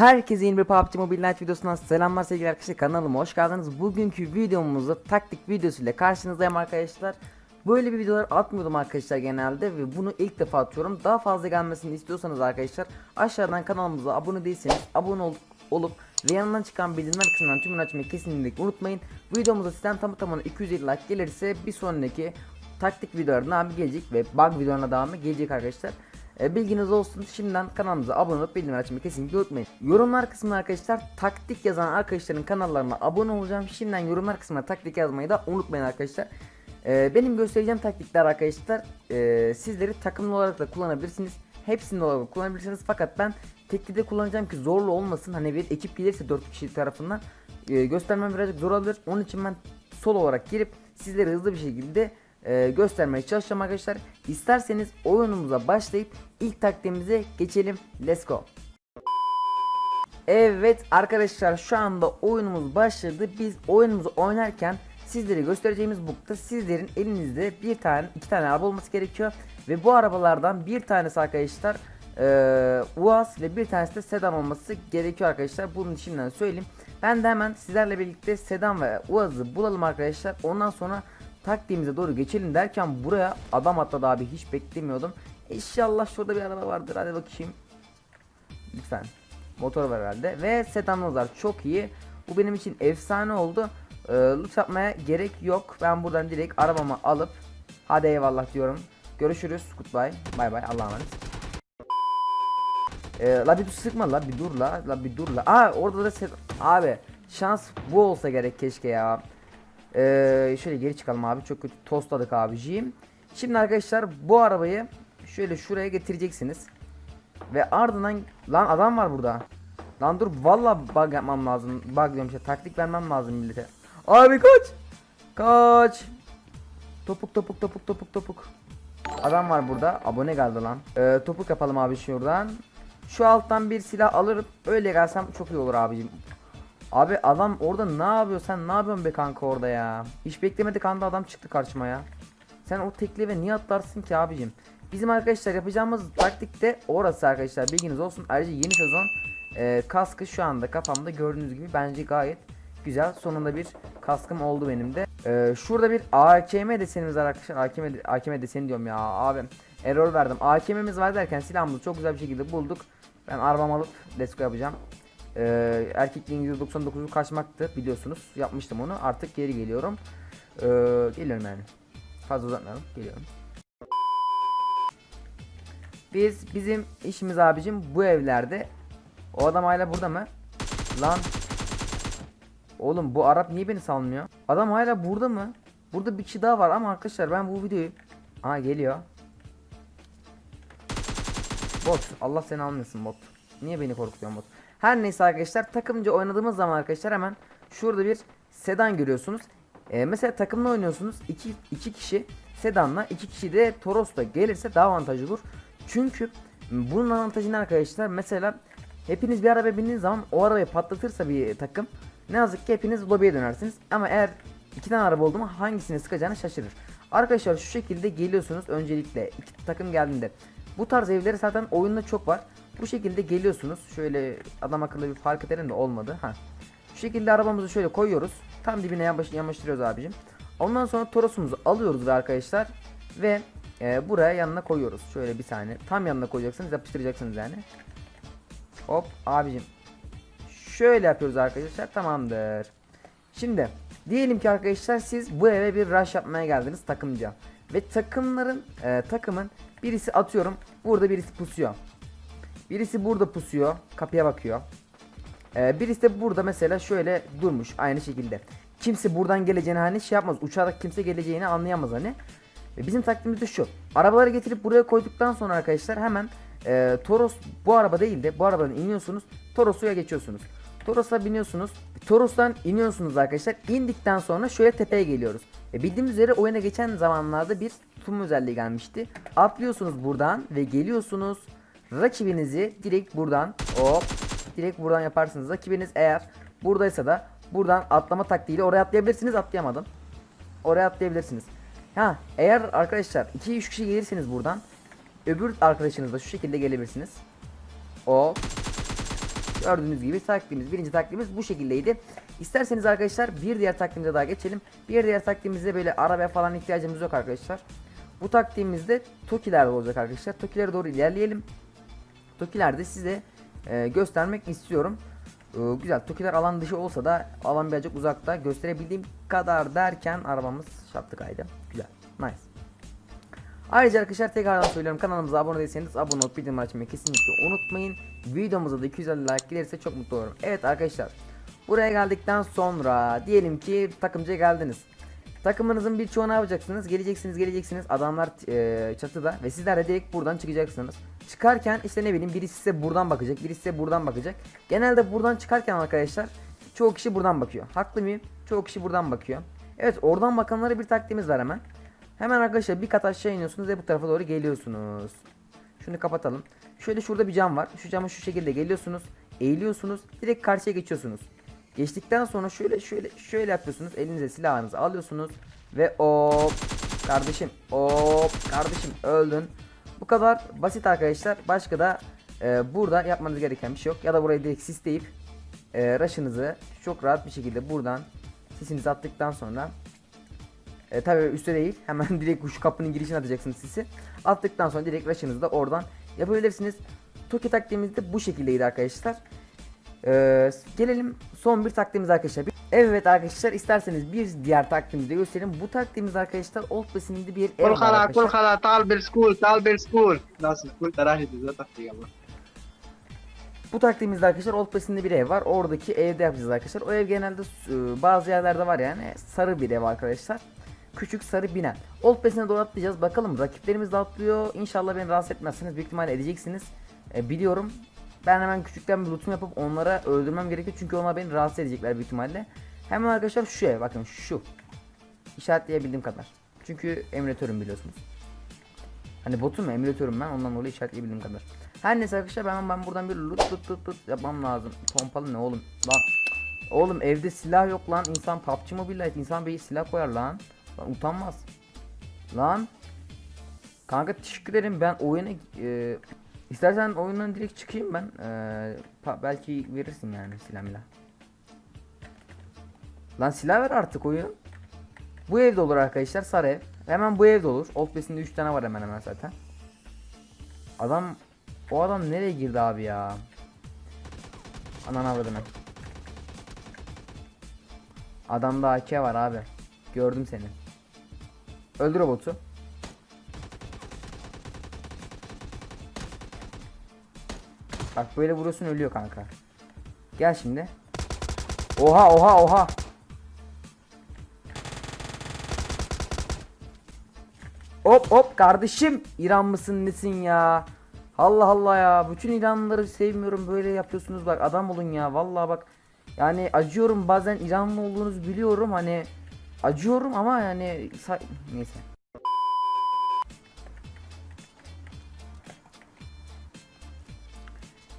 Herkese yeni bir PUBG Mobile Night videosundan selamlar sevgili arkadaşlar kanalıma hoş geldiniz. Bugünkü videomuzda taktik videosuyla karşınızdayım arkadaşlar. Böyle bir videolar atmıyordum arkadaşlar genelde ve bunu ilk defa atıyorum. Daha fazla gelmesini istiyorsanız arkadaşlar aşağıdan kanalımıza abone değilseniz abone ol- olup ve yanından çıkan bildirimler kısmından tümünü açmayı kesinlikle unutmayın. Videomuzda sizden tam tamına 250 like gelirse bir sonraki taktik videolarına abi gelecek ve bug videolarına devamı gelecek arkadaşlar. E, bilginiz olsun. Şimdiden kanalımıza abone olup bildirim açmayı kesinlikle unutmayın. Yorumlar kısmına arkadaşlar taktik yazan arkadaşların kanallarına abone olacağım. Şimdiden yorumlar kısmına taktik yazmayı da unutmayın arkadaşlar. E, benim göstereceğim taktikler arkadaşlar e, sizleri takımlı olarak da kullanabilirsiniz. Hepsinde olarak kullanabilirsiniz fakat ben tekli de kullanacağım ki zorlu olmasın. Hani bir ekip gelirse 4 kişi tarafından e, göstermem birazcık zor olabilir. Onun için ben sol olarak girip sizlere hızlı bir şekilde e, göstermeye çalışacağım arkadaşlar. İsterseniz oyunumuza başlayıp ilk taktiğimize geçelim. Let's go. Evet arkadaşlar şu anda oyunumuz başladı. Biz oyunumuzu oynarken sizlere göstereceğimiz bukta sizlerin elinizde bir tane iki tane araba olması gerekiyor. Ve bu arabalardan bir tanesi arkadaşlar eee UAZ ve bir tanesi de sedan olması gerekiyor arkadaşlar. Bunu şimdiden söyleyeyim. Ben de hemen sizlerle birlikte sedan ve UAZ'ı bulalım arkadaşlar. Ondan sonra taktiğimize doğru geçelim derken buraya adam atladı abi hiç beklemiyordum. İnşallah şurada bir araba vardır hadi bakayım. Lütfen. Motor var herhalde. Ve sedanımız var. Çok iyi. Bu benim için efsane oldu. Ee, loot yapmaya gerek yok. Ben buradan direkt arabamı alıp hadi eyvallah diyorum. Görüşürüz. Goodbye. Bay bay. Allah'a emanet. Ee, la bir sıkma la bir dur la la bir dur la. Aa orada da set abi şans bu olsa gerek keşke ya. Ee, şöyle geri çıkalım abi çok kötü tostladık abiciğim. Şimdi arkadaşlar bu arabayı şöyle şuraya getireceksiniz. Ve ardından lan adam var burada. Lan dur valla bug yapmam lazım. Bug diyorum işte taktik vermem lazım millete. Abi kaç. Kaç. Topuk topuk topuk topuk topuk. Adam var burada. Abone geldi lan. Ee, topuk yapalım abi şuradan. Şu alttan bir silah alırım. Öyle gelsem çok iyi olur abicim. Abi adam orada ne yapıyor? Sen ne yapıyorsun be kanka orada ya? Hiç beklemedik anda adam çıktı karşıma ya. Sen o teklive niye atlarsın ki abicim? Bizim arkadaşlar yapacağımız taktik de orası arkadaşlar bilginiz olsun. Ayrıca yeni sezon e, kaskı şu anda kafamda gördüğünüz gibi bence gayet güzel. Sonunda bir kaskım oldu benim de. E, şurada bir AKM desenimiz var arkadaşlar. AKM, AKM deseni diyorum ya abim. Error verdim. AKM'miz var derken silahımızı çok güzel bir şekilde bulduk. Ben arabamı alıp let's go yapacağım. E, erkekliğin %99'u kaçmaktı biliyorsunuz. Yapmıştım onu. Artık geri geliyorum. E, geliyorum yani. Fazla uzatmayalım. Geliyorum. Biz bizim işimiz abicim bu evlerde. O adam hala burada mı? Lan. Oğlum bu Arap niye beni salmıyor? Adam hala burada mı? Burada bir kişi daha var ama arkadaşlar ben bu videoyu... Aa geliyor. Bot. Allah seni almasın bot. Niye beni korkutuyorsun bot? Her neyse arkadaşlar takımca oynadığımız zaman arkadaşlar hemen şurada bir sedan görüyorsunuz. Ee, mesela takımla oynuyorsunuz. 2 iki kişi sedanla, iki kişi de Toros'ta gelirse daha avantajlı olur. Çünkü bunun avantajı ne arkadaşlar? Mesela hepiniz bir arabaya bindiğiniz zaman o arabayı patlatırsa bir takım ne yazık ki hepiniz lobiye dönersiniz. Ama eğer iki tane araba oldu mu hangisini sıkacağını şaşırır. Arkadaşlar şu şekilde geliyorsunuz öncelikle iki takım geldiğinde. Bu tarz evleri zaten oyunda çok var. Bu şekilde geliyorsunuz. Şöyle adam akıllı bir fark edelim de olmadı. Ha. Şu şekilde arabamızı şöyle koyuyoruz. Tam dibine yamaş abicim. Ondan sonra torosumuzu alıyoruz arkadaşlar ve e, buraya yanına koyuyoruz. Şöyle bir saniye. Tam yanına koyacaksınız, yapıştıracaksınız yani. Hop abicim. Şöyle yapıyoruz arkadaşlar. Tamamdır. Şimdi diyelim ki arkadaşlar siz bu eve bir rush yapmaya geldiniz takımca. Ve takımların e, takımın birisi atıyorum burada birisi pusuyor. Birisi burada pusuyor. Kapıya bakıyor. Ee, birisi de burada mesela şöyle durmuş aynı şekilde. Kimse buradan geleceğini hani şey yapmaz. Uçarak kimse geleceğini anlayamaz hani. Ve bizim taktiğimiz de şu. Arabaları getirip buraya koyduktan sonra arkadaşlar hemen e, Toros bu araba değil de bu arabadan iniyorsunuz. Toros'a geçiyorsunuz. Toros'a biniyorsunuz. Toros'tan iniyorsunuz arkadaşlar. İndikten sonra şöyle tepeye geliyoruz. E, bildiğimiz üzere oyuna geçen zamanlarda bir tutum özelliği gelmişti. Atlıyorsunuz buradan ve geliyorsunuz. Rakibinizi direkt buradan hop direkt buradan yaparsınız. Rakibiniz eğer buradaysa da buradan atlama taktiğiyle oraya atlayabilirsiniz. Atlayamadım. Oraya atlayabilirsiniz. Ha eğer arkadaşlar 2-3 kişi gelirseniz buradan öbür arkadaşınız da şu şekilde gelebilirsiniz. O Gördüğünüz gibi taktiğimiz birinci taktiğimiz bu şekildeydi. İsterseniz arkadaşlar bir diğer taktiğimize daha geçelim. Bir diğer taktiğimizde böyle arabaya falan ihtiyacımız yok arkadaşlar. Bu taktiğimizde Tokiler olacak arkadaşlar. Tokilere doğru ilerleyelim. Tokilerde size e, göstermek istiyorum. E, güzel Tokiler alan dışı olsa da alan birazcık uzakta gösterebildiğim kadar derken arabamız şaptı kaydı. Güzel. Nice. Ayrıca arkadaşlar tekrardan söylüyorum kanalımıza abone değilseniz abone olup bildirim açmayı kesinlikle unutmayın. Videomuza da 250 like gelirse çok mutlu olurum. Evet arkadaşlar buraya geldikten sonra diyelim ki takımcıya geldiniz. Takımınızın birçoğu ne yapacaksınız? Geleceksiniz geleceksiniz adamlar e, çatıda ve sizler de direkt buradan çıkacaksınız. Çıkarken işte ne bileyim birisi size buradan bakacak birisi size buradan bakacak. Genelde buradan çıkarken arkadaşlar çoğu kişi buradan bakıyor. Haklı mıyım? Çoğu kişi buradan bakıyor. Evet oradan bakanlara bir taktiğimiz var hemen. Hemen arkadaşlar bir kat aşağı iniyorsunuz ve bu tarafa doğru geliyorsunuz. Şunu kapatalım. Şöyle şurada bir cam var. Şu cama şu şekilde geliyorsunuz. Eğiliyorsunuz. Direkt karşıya geçiyorsunuz. Geçtikten sonra şöyle şöyle şöyle yapıyorsunuz. Elinize silahınızı alıyorsunuz. Ve hop kardeşim hop kardeşim öldün. Bu kadar basit arkadaşlar. Başka da e, burada yapmanız gereken bir şey yok. Ya da burayı direkt sisleyip e, rush'ınızı çok rahat bir şekilde buradan sisinizi attıktan sonra e, tabii üstte değil. Hemen direkt şu kapının girişine atacaksınız sisi. Attıktan sonra direkt rush'ınızı da oradan yapabilirsiniz. Toki taktiğimiz de bu şekildeydi arkadaşlar. Ee, gelelim son bir taktiğimiz arkadaşlar. Evet arkadaşlar isterseniz bir diğer taktiğimizi gösterelim. Bu taktiğimiz arkadaşlar Old Basin'de bir ev var arkadaşlar. Kul kala tal bir school tal bir school. Nasıl kul tarahi bize taktiği ama. Bu taktiğimizde arkadaşlar Old Basin'de bir ev var. Oradaki evde yapacağız arkadaşlar. O ev genelde bazı yerlerde var yani. Sarı bir ev arkadaşlar. Küçük sarı bina. Old Basin'e doğru atlayacağız. Bakalım rakiplerimiz de atlıyor. İnşallah beni rahatsız etmezsiniz. Büyük ihtimalle edeceksiniz. E, biliyorum. Ben hemen küçükten bir lootum yapıp onlara öldürmem gerekiyor. Çünkü onlar beni rahatsız edecekler büyük ihtimalle. Hemen arkadaşlar şu ev. Bakın şu. İşaretleyebildiğim kadar. Çünkü emülatörüm biliyorsunuz. Hani botum emülatörüm ben ondan dolayı işaretleyebildiğim kadar. Her neyse arkadaşlar ben, ben buradan bir lut lut lut lut yapmam lazım. Pompalı ne oğlum? Lan. Oğlum evde silah yok lan. İnsan PUBG Mobile'de insan bir silah koyar lan. Lan utanmaz. Lan. Kanka teşekkür ederim ben oyuna e, istersen oyundan direkt çıkayım ben. E, pa- belki verirsin yani silah. Lan silah ver artık oyun. Bu evde olur arkadaşlar sarı ev. Hemen bu evde olur. Old Basin'de 3 tane var hemen hemen zaten. Adam o adam nereye girdi abi ya? Anan avradını. Adamda AK var abi. Gördüm seni. Öldür robotu. Bak böyle vuruyorsun ölüyor kanka. Gel şimdi. Oha oha oha. Hop hop kardeşim İran mısın nesin ya? Allah Allah ya bütün İranlıları sevmiyorum böyle yapıyorsunuz bak adam olun ya vallahi bak yani acıyorum bazen İranlı olduğunuzu biliyorum hani acıyorum ama yani neyse.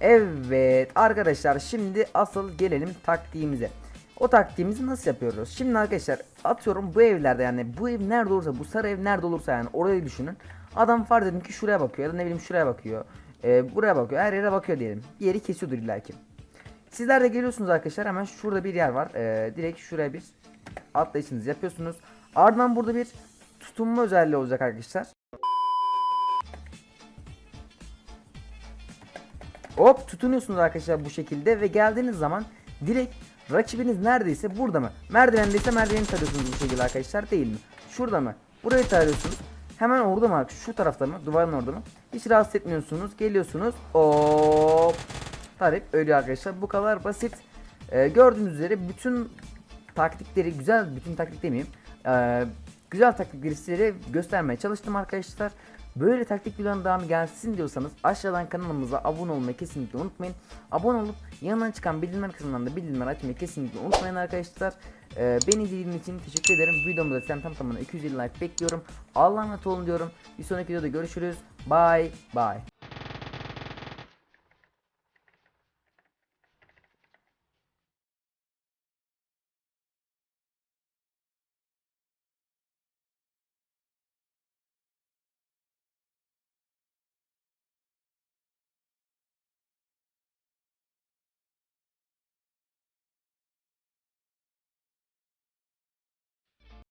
Evet arkadaşlar şimdi asıl gelelim taktiğimize. O taktiğimizi nasıl yapıyoruz? Şimdi arkadaşlar atıyorum bu evlerde yani bu ev nerede olursa bu sarı ev nerede olursa yani orayı düşünün. Adam farz edin ki şuraya bakıyor ya da ne bileyim şuraya bakıyor. Ee, buraya bakıyor her yere bakıyor diyelim. Bir yeri kesiyordur illaki. Sizler de geliyorsunuz arkadaşlar hemen şurada bir yer var. Ee, direkt şuraya bir atlayışınızı yapıyorsunuz. Ardından burada bir tutunma özelliği olacak arkadaşlar. Hop tutunuyorsunuz arkadaşlar bu şekilde ve geldiğiniz zaman direkt rakibiniz neredeyse burada mı? Merdivendeyse merdiveni tarıyorsunuz bu şekilde arkadaşlar değil mi? Şurada mı? Burayı tarıyorsunuz. Hemen orada mı? Şu tarafta mı? Duvarın orada mı? Hiç rahatsız etmiyorsunuz. Geliyorsunuz. Hop. Tarif ölüyor arkadaşlar. Bu kadar basit. Ee, gördüğünüz üzere bütün taktikleri güzel bütün taktik demeyeyim. Ee, güzel taktikleri size göstermeye çalıştım arkadaşlar. Böyle taktik videoların devamı gelsin diyorsanız aşağıdan kanalımıza abone olmayı kesinlikle unutmayın. Abone olup yanından çıkan bildirimler kısmından da bildirimler açmayı kesinlikle unutmayın arkadaşlar. Ee, beni izlediğiniz için teşekkür ederim. Videomda sen tam tamına 250 like bekliyorum. Allah'a emanet olun diyorum. Bir sonraki videoda görüşürüz. Bye bye.